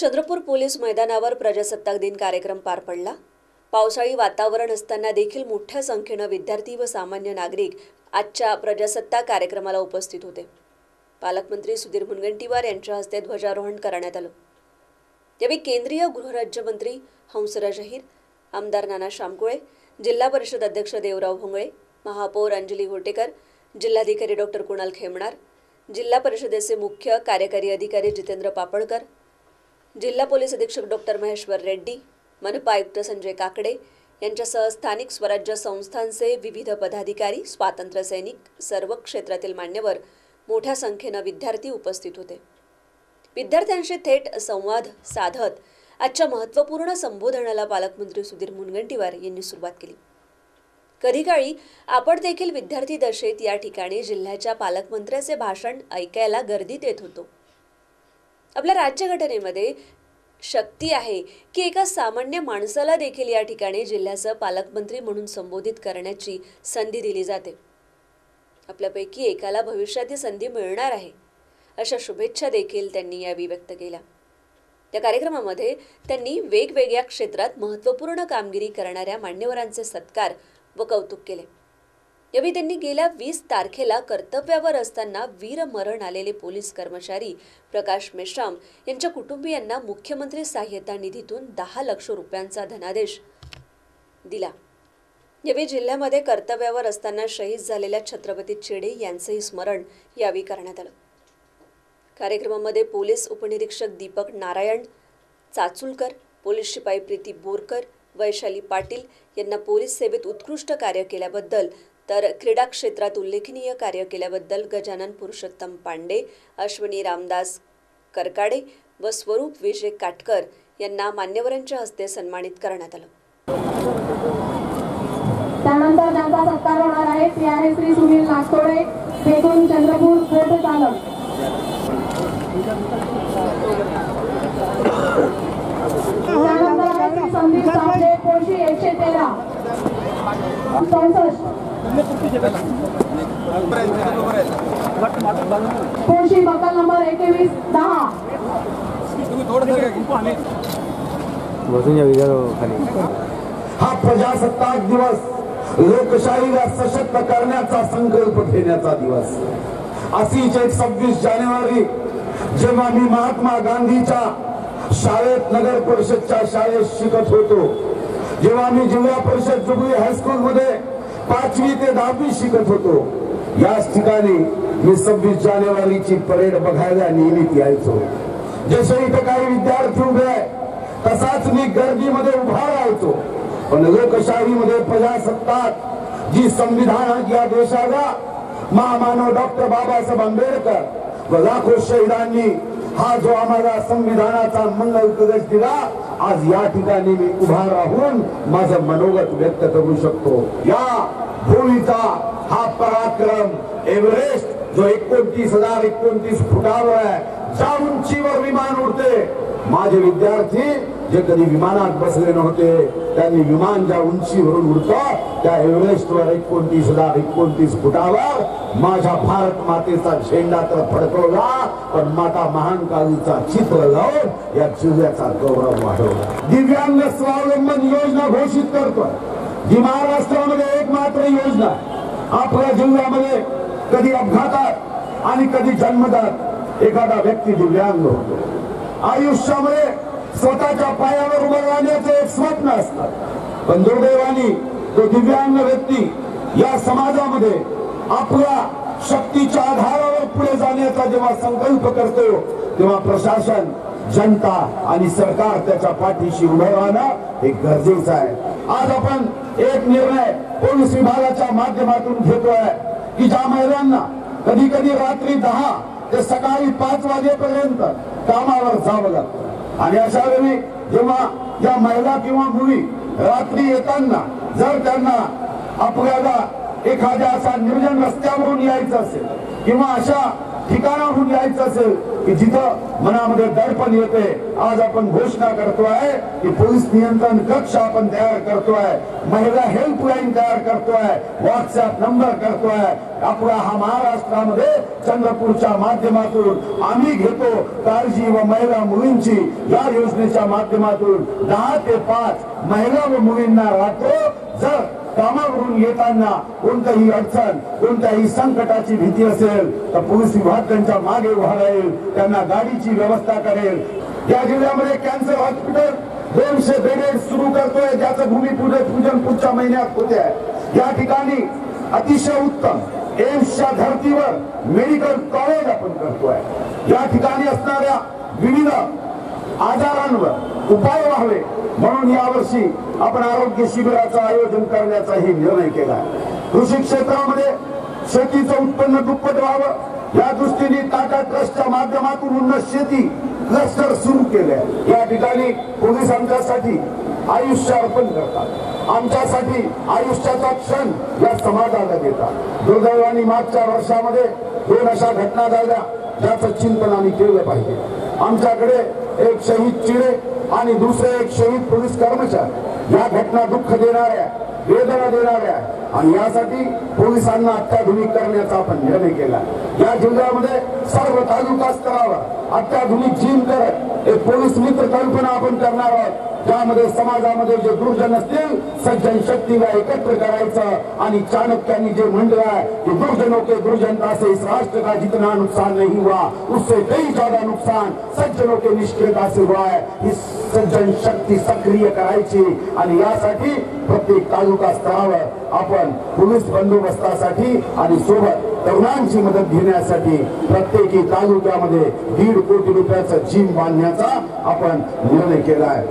Chandrapur police मैदानावर प्रजासत्ताक दिन कार्यक्रम पार पडला. पावसाळी वातावरण असताना देखील मोठ्या संख्येनं विद्यार्थी व सामान्य नागरिक आजच्या प्रजासत्ताक कार्यक्रमाला उपस्थित होते. पालकमंत्री सुधीर मुनगंटीवार यांच्या हस्ते ध्वजारोहण करण्यात आलं. यावेळी केंद्रीय गृहराज्यमंत्री हंसराज अहिर आमदार नाना शामकुळे जिल्हा परिषद अध्यक्ष देवराव भोंगळे महापौर अंजली घोटेकर जिल्हाधिकारी डॉक्टर कुणाल खेमणार जिल्हा परिषदेचे मुख्य कार्यकारी अधिकारी जितेंद्र पापडकर जिल्हा पोलीस अधीक्षक डॉक्टर महेश्वर रेड्डी मनपा आयुक्त संजय काकडे यांच्यासह स्थानिक स्वराज्य संस्थांचे विविध पदाधिकारी स्वातंत्र्य सैनिक सर्व क्षेत्रातील मान्यवर मोठ्या संख्येनं विद्यार्थी उपस्थित होते. विद्यार्थ्यांशी थेट संवाद साधत आजच्या महत्त्वपूर्ण संबोधनाला पालकमंत्री सुधीर मुनगंटीवार यांनी सुरुवात केली. कधी काळी आपण देखील विद्यार्थी दशेत या ठिकाणी जिल्ह्याच्या पालकमंत्र्याचे भाषण ऐकायला गर्दीत येत होतो. आपल्या राज्यघटनेमध्ये शक्ती आहे की एका सामान्य माणसाला देखील या ठिकाणी जिल्ह्याचं पालकमंत्री म्हणून संबोधित करण्याची संधी दिली जाते. आपल्यापैकी एकाला भविष्यात ही संधी मिळणार आहे अशा शुभेच्छा देखील त्यांनी यावेळी व्यक्त केल्या. या कार्यक्रमामध्ये त्यांनी वेगवेगळ्या क्षेत्रात महत्त्वपूर्ण कामगिरी करणाऱ्या मान्यवरांचे सत्कार व कौतुक केले. यावेळी त्यांनी गेल्या वीस तारखेला कर्तव्यावर असताना वीरमरण आलेले पोलीस कर्मचारी प्रकाश मेश्राम यांच्या कुटुंबियांना मुख्यमंत्री सहाय्यता निधीतून दहा लक्ष रुपयांचा धनादेश दिला. यावेळी जिल्ह्यामध्ये कर्तव्यावर असताना शहीद झालेल्या छत्रपती चेडे यांचंही स्मरण यावेळी करण्यात आलं. कार्यक्रमामध्ये पोलीस उपनिरीक्षक दीपक नारायण चाचुलकर पोलीस शिपाई प्रीती बोरकर वैशाली पाटील यांना पोलीस सेवेत उत्कृष्ट कार्य केल्याबद्दल तर क्रीडा क्षेत्रात उल्लेखनीय कार्य केल्याबद्दल गजानन पुरुषोत्तम पांडे अश्विनी रामदास करकाडे व स्वरूप विजय काटकर यांना मान्यवरांच्या हस्ते सन्मानित करण्यात आलं. त्यानंतर त्यांचा सत्कार होणार आहे. ते आहे श्री सुनील नागतोडे फेकून चंद्रपूर बोट चालक त्यानंतर आहे संदीप सावले कोशी एकशे तेरा. चौसष्ट. कोशी बकल नंबर एकवीस दहा. बसून हा प्रजासत्ताक दिवस लोकशाहीला सशक्त करण्याचा संकल्प घेण्याचा दिवस. अशीच एक सव्वीस जानेवारी जेव्हा मी महात्मा गांधीच्या शाळेत नगर परिषदच्या शाळेत शिकत होतो जेव्हा मी जिल्हा परिषद जुबली हायस्कूल मध्ये पाचवी ते दहावी शिकत होतो. याच ठिकाणी मी सव्वीस जानेवारीची परेड बघायला नियमित यायचो. जसे इथे काही विद्यार्थी उभे आहे तसाच मी गर्दीमध्ये उभा राहायचो. पण लोकशाहीमध्ये प्रजासत्ताक जी संविधान या देशाला महामानव डॉक्टर बाबासाहेब आंबेडकर व लाखो शहीदांनी हा जो आम्हाला संविधानाचा मंगल कवच दिला आज या ठिकाणी मी उभा राहून माझं मनोगत व्यक्त करू शकतो. या भूमीचा हा पराक्रम एव्हरेस्ट जो एकोणतीस हजार एकोणतीस फुटावर आहे ज्या उंचीवर विमान उडते. माझे विद्यार्थी जे कधी विमानात बसले नव्हते त्यांनी विमान ज्या उंचीवरून उडत त्या एव्हरेस्टवर एकोणतीस हजार एकोणतीस फुटावर माझ्या भारत मातेचा झेंडा तर फडकवला पण माता महानकालीचा चित्र लावून या जिल्ह्याचा गौरव वाढवला. दिव्यांग स्वावलंबन योजना घोषित करतोय. जी महाराष्ट्रामध्ये एक मात्र योजना आपल्या जिल्ह्यामध्ये कधी अपघातात आणि कधी जन्मदात एखादा व्यक्ती दिव्यांग होतो. आयुष्यामध्ये स्वतःच्या पायावर उभं राहण्याचं एक स्वप्न असतं. पण दुर्दैवानी तो दिव्यांग व्यक्ती या समाजामध्ये आपल्या शक्तीच्या आधारावर पुढे जाण्याचा जेव्हा संकल्प करतो तेव्हा प्रशासन जनता आणि सरकार त्याच्या पाठीशी उभं राहणं हे गरजेचं आहे. आज आपण एक निर्णय पोलीस विभागाच्या माध्यमातून घेतोय की ज्या महिलांना कधी कधी रात्री दहा ते सकाळी पाच वाजेपर्यंत कामावर जावं लागतं. आणि अशा वेळी जेव्हा या महिला किंवा मुली रात्री येताना जर त्यांना आपल्याला एखाद्या असा निर्जन रस्त्यावरून यायचं असेल किंवा अशा ठिकाणाहून यायचं असेल की जिथं मनामध्ये दडपण येते आज आपण घोषणा करतोय की पोलीस नियंत्रण कक्ष आपण तयार करतोय महिला हेल्पलाईन तयार करतोय व्हॉट्सअप नंबर करतोय. आपला हा महाराष्ट्रामध्ये चंद्रपूरच्या माध्यमातून आम्ही घेतो काळजी व महिला मुलींची या योजनेच्या माध्यमातून दहा ते पाच महिला व मुलींना राहतो. जर कामावरून येताना कोणत्याही अडचण कोणत्याही संकटाची भीती असेल तर पोलीस विभाग त्यांच्या मागे उभा राहील त्यांना गाडीची व्यवस्था करेल. या जिल्ह्यामध्ये कॅन्सर हॉस्पिटल दोनशे बेडेड सुरू करतोय ज्याचं भूमिपूजन पूजन पुढच्या महिन्यात होते या ठिकाणी अतिशय उत्तम एम्सच्या धर्तीवर मेडिकल कॉलेज आपण करतोय. या ठिकाणी असणाऱ्या विविध आजारांवर उपाय व्हावे म्हणून यावर्षी आपण आरोग्य शिबिराचं आयोजन करण्याचाही निर्णय केला. कृषी क्षेत्रामध्ये शेतीचं उत्पन्न दुप्पट व्हावं या दृष्टीने टाटा ट्रस्टच्या माध्यमातून उन्नत शेती क्लस्टर सुरू केले या ठिकाणी पोलीस आमच्यासाठी आयुष्य अर्पण करतात. आमच्यासाठी आयुष्याचा क्षण या समाजाला देतात. दुर्दैवानी मागच्या वर्षामध्ये दोन अशा घटना झाल्या ज्याचं चिंतन आम्ही केलं पाहिजे. आमच्याकडे एक शहीद चिडे आणि दुसरे एक शहीद पोलीस कर्मचारी. या घटना दुःख देणाऱ्या वेदना देणाऱ्या आणि यासाठी पोलिसांना अत्याधुनिक करण्याचा आपण निर्णय केला. या जिल्ह्यामध्ये सर्व तालुका स्तरावर अत्याधुनिक जिम करत एक पोलीस मित्र कल्पना आपण करणार आहोत. त्यामध्ये समाजामध्ये जे दुर्जन असतील सज्जन शक्तीला एकत्र करायचं आणि चाणक्यांनी जे म्हणलं आहे की दुर्जनों के दुर्जनता से इस राष्ट्र का जितना नुकसान नहीं हुआ उससे कई ज्यादा नुकसान सज्जनों के निष्क्रियता से हुआ है ही सज्जन शक्ती सक्रिय करायची आणि यासाठी प्रत्येक तालुका स्तरावर आपण पोलीस बंदोबस्तासाठी आणि सोबत तरुणांची मदत घेण्यासाठी प्रत्येकी तालुक्यामध्ये दीड कोटी रुपयाचं जिम बांधण्याचा आपण निर्णय केला आहे.